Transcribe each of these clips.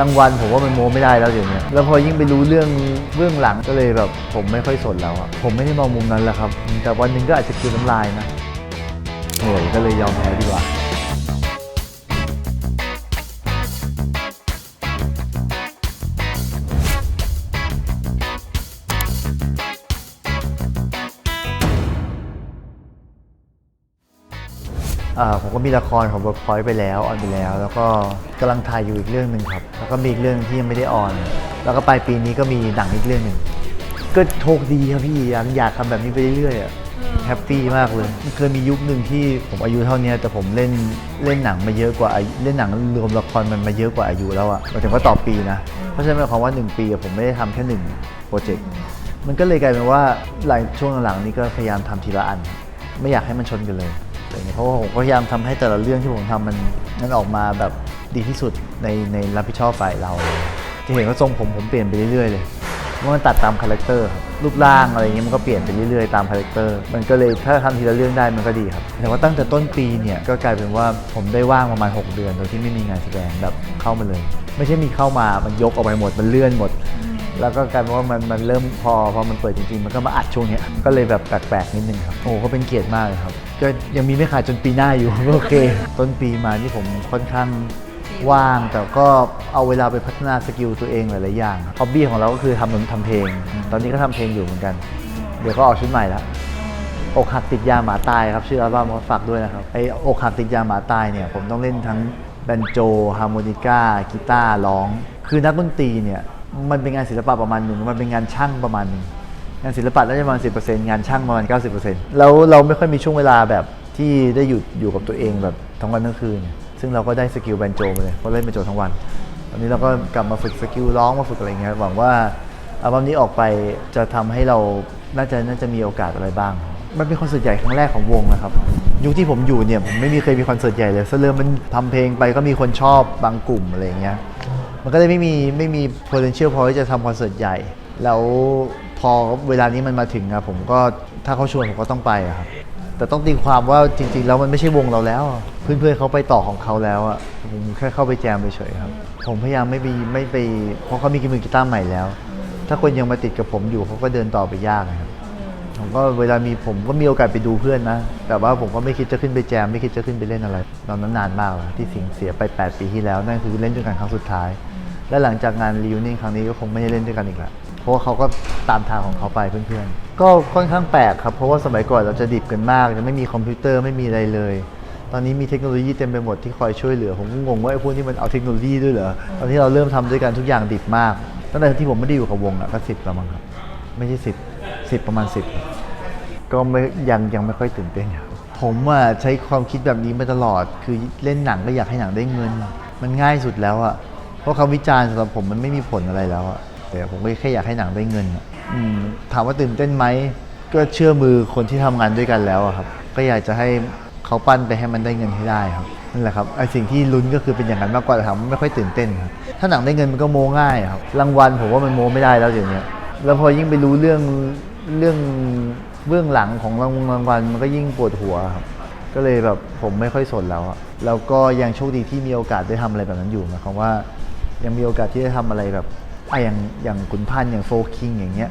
รางวัลผมว่ามันโม้ไม่ได้แล้วเดี๋ยวนี้แล้วพอยิ่งไปรู้เรื่องเรื่องหลังก็เลยแบบ ผมไม่ค่อยสนแล้วอะผมไม่ได้มองมุมนั้นแล้วครับ แต่วันหนึ่งก็อาจจะคือน้ำลายนะเหนื่อยก็เลยยอมแพ้ดีกว่า ผมก็มีละครของ Workpoint ไปแล้วออนไปแล้ว แล้วก็กำลังถ่ายอยู่อีกเรื่องหนึ่งครับ แล้วก็มีอีกเรื่องที่ยังไม่ได้ออน แล้วก็ปลายปีนี้ก็มีหนังอีกเรื่องหนึ่งก็โชคดีครับพี่อยากอยากทำแบบนี้ไปเรื่อยๆอะแฮปปี้มากเลยมันเคยมียุคหนึ่งที่ผมอายุเท่านี้แต่ผมเล่นเล่นหนังมาเยอะกว่าอายุเล่นหนังรวมละครมันมาเยอะกว่าอายุแล้วอะหมายถึงว่าต่อปีนะ เพราะฉะนั้นหมายความว่าหนึ่งปีอะผมไม่ได้ทำแค่หนึ่งโปรเจกต์ มันก็เลยกลายเป็นว่าหลายช่วงหลังๆนี้ก็พยายามทำทีละอัน ไม่อยากให้มันชนกันเลย อะไรเงี้ยเพราะว่าผมก็พยายามทำให้แต่ละเรื่องที่ผมทำมันมันออกมาแบบดีที่สุดในในรับผิดชอบฝ่ายเราจะเห็นว่าทรงผมผมเปลี่ยนไปเรื่อยๆเลยเพรามันตัดตามคาแรคเตอร์ครับรูปร่างอะไรเงี้ยมันก็เปลี่ยนไปเรื่อยๆตามคาแรคเตอร์มันก็เลยถ้าทำทีละเรื่องได้มันก็ดีครับ แต่ว่าตั้งแต่ต้นปีเนี่ยก็กลายเป็นว่าผมได้ว่างประมาณ 6 เดือนโดยที่ไม่มีงานแสดงแบบเข้ามาเลย ไม่ใช่มีเข้ามามันยกออกไปหมดมันเลื่อนหมด แล้วก็กลายเป็นว่ามันมันเริ่มพอพอมันเปิดจริงๆ มันก็มาอัดช่วงเนี้ยก็เลยแบบแปลกๆนิดนึงครับโอ้ก็เป็นเกียรติมากเลยครับก็ยังมีไม่ขาดจนปีหน้าอยู่ก็โอเค ต้นปีมาที่ผมค่อนข้างว่างแต่ก็เอาเวลาไปพัฒนาสกิลตัวเองหลายๆอย่างฮอบบี้ของเราก็คือทำนทำเพลง ตอนนี้ก็ทำเพลงอยู่เหมือนกัน เดี๋ยวก็ออกชุดใหม่ละอกหักติดยาหมาตายครับชื่ออัลบั้มก็ฝากด้วยนะครับไอ้อกหักติดยาหมาตายเนี่ยผมต้องเล่นทั้งแบนโจฮาร์โมนิก้ากีตาร์ร้อง คือนักดนตรีเนี่ย มันเป็นงานศิลปะประมาณหนึ่งมันเป็นงานช่างประมาณหนึ่งงานศิลปะน่าจะประมาณ10%งานช่างประมาณ90%แล้วเราไม่ค่อยมีช่วงเวลาแบบที่ได้หยุดอยู่กับตัวเองแบบทั้งวันทั้งคืนซึ่งเราก็ได้สกิลแบนโจมาเลยเพราะเล่นแบนโจทั้งวันตอนนี้เราก็กลับมาฝึกสกิลร้องมาฝึกอะไรเงี้ยหวังว่าอัลบั้มนี้ออกไปจะทำให้เราน่าจะน่าจะมีโอกาสอะไรบ้าง มันเป็นคอนเสิร์ตใหญ่ครั้งแรกของวงนะครับยุคที่ผมอยู่เนี่ยผมไม่มีเคยมีคอนเสิร์ตใหญ่เลยซะเริ่มมันทำเพลงไปก็มีคนชอบบางกลุ่มอะไรเงี้ย มันก็เลยไม่มีไม่มี potential พอที่จะทำคอนเสิร์ตใหญ่ แล้วพอเวลานี้มันมาถึงอะผมก็ถ้าเขาชวนผมก็ต้องไปอะครับ แต่ต้องตีความว่าจริง ๆ แล้วมันไม่ใช่วงเราแล้วอะเพื่อนๆเขาไปต่อของเขาแล้วอะผมแค่เข้าไปแจมเฉยๆครับ ผมพยายามไม่ไปไม่ไปเพราะเขามีมือกีตาร์ใหม่แล้ว ถ้าคนยังมาติดกับผมอยู่เขาก็เดินต่อไปยากนะครับผมก็เวลามีผมก็มีโอกาสไปดูเพื่อนนะ แต่ว่าผมก็ไม่คิดจะขึ้นไปแจม ไม่คิดจะขึ้นไปเล่นอะไร ตอนนั้นนานมากแล้วที่สิงห์เสียไป 8 ปีที่แล้ว นั่นคือเล่นด้วยกันครั้งสุดท้าย และหลังจากงานรีวิวนิ่งครั้งนี้ก็คงไม่ได้เล่นด้วยกันอีกแล้วเพราะว่าเขาก็ตามทางของเขาไปเพื่อนๆ ก็ค่อนข้างแปลกครับ เพราะว่าสมัยก่อนเราจะดิบกันมากจะไม่มีคอมพิวเตอร์ไม่มีอะไรเลย ตอนนี้มีเทคโนโลยีเต็มไปหมดที่คอยช่วยเหลือ ผมก็งงว่าไอ้พวกนี้มันเอาเทคโนโลยีด้วยเหรอ ตอนที่เราเริ่มทำด้วยกันทุกอย่างดิบมาก ตั้งแต่ที่ผมไม่ได้อยู่กับวงอะก็สิบแล้วมั้งครับ ไม่ใช่สิบสิบประมาณสิบก็ไม่ยังยังไม่ค่อยตื่นเต้นครับผมอะใช้ความคิดแบบนี้มาตลอด คือเล่นหนังก็อยากให้หนังได้เงิน มันง่ายสุดแล้วอะ เพราะคำวิจารณ์สำหรับผมมันไม่มีผลอะไรแล้วอะแต่ผมก็แค่อยากให้หนังได้เงินอะอืมถามว่าตื่นเต้นไหมก็เชื่อมือคนที่ทำงานด้วยกันแล้วอะครับ ก็อยากจะให้เขาปั้นไปให้มันได้เงินให้ได้ครับนั่นแหละครับไอสิ่งที่ลุ้นก็คือเป็นอย่างนั้นมากกว่าแต่ถามว่าไม่ค่อยตื่นเต้นครับถ้าหนังได้เงินมันก็โม้ง่ายครับรางวัลผมว่ามันโม้ไม่ได้แล้วเดี๋ยวนี้แล้วพอยิ่งไปรู้เรื่องเรื่องเบื้องหลังของรางวัลรางวัลมันก็ยิ่งปวดหัวครับ ก็เลยแบบผมไม่ค่อยสนแล้วอะแล้วก็ยังโชคดีที่มีโอกาสได้ทำอะไรแบบนั้นอยู่หมายความว่า ยังมีโอกาสที่จะทำอะไรแบบอะอย่างอย่างขุนพันธ์อย่างโฟคิงอย่างเงี้ย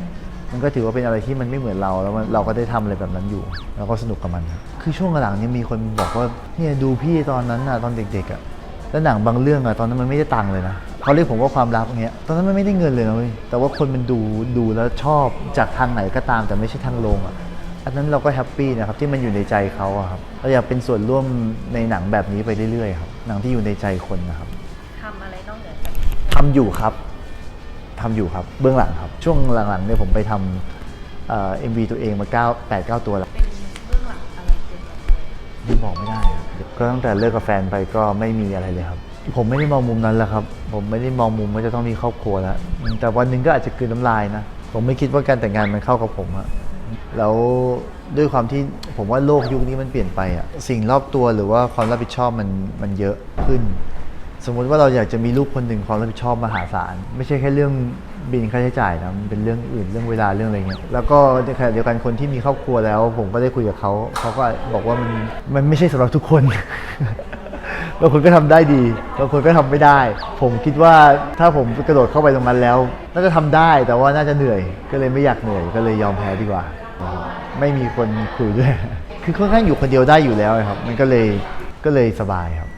มันก็ถือว่าเป็นอะไรที่มันไม่เหมือนเราแล้วเราก็ได้ทำอะไรแบบนั้นอยู่ แล้วก็สนุกกับมัน คือช่วงหลังนี้มีคนบอกว่าเนี่ยดูพี่ตอนนั้นน่ะตอนเด็กๆอะแล้วหนังบางเรื่องอะตอนนั้นมันไม่ได้ตังค์เลยนะเขาเรียกผมว่าความรักอย่างเงี้ยตอนนั้นมันไม่ได้เงินเลยนะเว้ยแต่ว่าคนมันดูดูแล้วชอบจากทางไหนก็ตามแต่ไม่ใช่ทางโรงอะอันนั้นเราก็แฮปปี้นะครับที่มันอยู่ในใจเขาอะครับเราอยากเป็นส่วนร่วมในหนังแบบนี้ไปเรื่อยๆครับหนังที่อยู่ในใจคนนะครับ ทำอยู่ครับทำอยู่ครับ เบื้องหลังครับ ช่วงหลังๆเนี่ยผมไปทำเอ็มวีตัวเองมา9 8 9ตัวแล้วเป็นเบื้องหลังอะไรเกี่ยวกับอะไรยังบอกไม่ได้ครับก็ตั้งแต่เลิกกับแฟนไปก็ไม่มีอะไรเลยครับ ผมไม่ได้มองมุมนั้นแหละครับ ผมไม่ได้มองมุมว่าจะต้องมีครอบครัวแล้ว แต่วันหนึ่งก็อาจจะกลืนน้ำลายนะ ผมไม่คิดว่าการแต่งงานมันเข้ากับผมอะแล้วด้วยความที่ผมว่าโลกยุคนี้มันเปลี่ยนไปอะสิ่งรอบตัวหรือว่าความรับผิดชอบมันมันเยอะขึ้น สมมุติว่าเราอยากจะมีลูกคนหนึ่งความรับผิดชอบมหาศาล ไม่ใช่แค่เรื่องบินค่าใช้จ่ายนะมันเป็นเรื่องอื่นเรื่องเวลาเรื่องอะไรเงี้ยแล้วก็ในขณะเดียวกันคนที่มีครอบครัวแล้ว ผมก็ได้คุยกับเขาเขาก็บอกว่ามันมันไม่ใช่สำหรับทุกคน บางคนก็ทำได้ดีบางคนก็ทำไม่ได้ ผมคิดว่าถ้าผมกระโดดเข้าไปตรงนั้นแล้ว น่าจะทำได้แต่ว่าน่าจะเหนื่อย ก็เลยไม่อยากเหนื่อยก็เลยยอมแพ้ดีกว่า ไม่มีคนคุยด้วย คือค่อนข้างอยู่คนเดียวได้อยู่แล้วครับ มันก็เลยก็เลยสบายครับ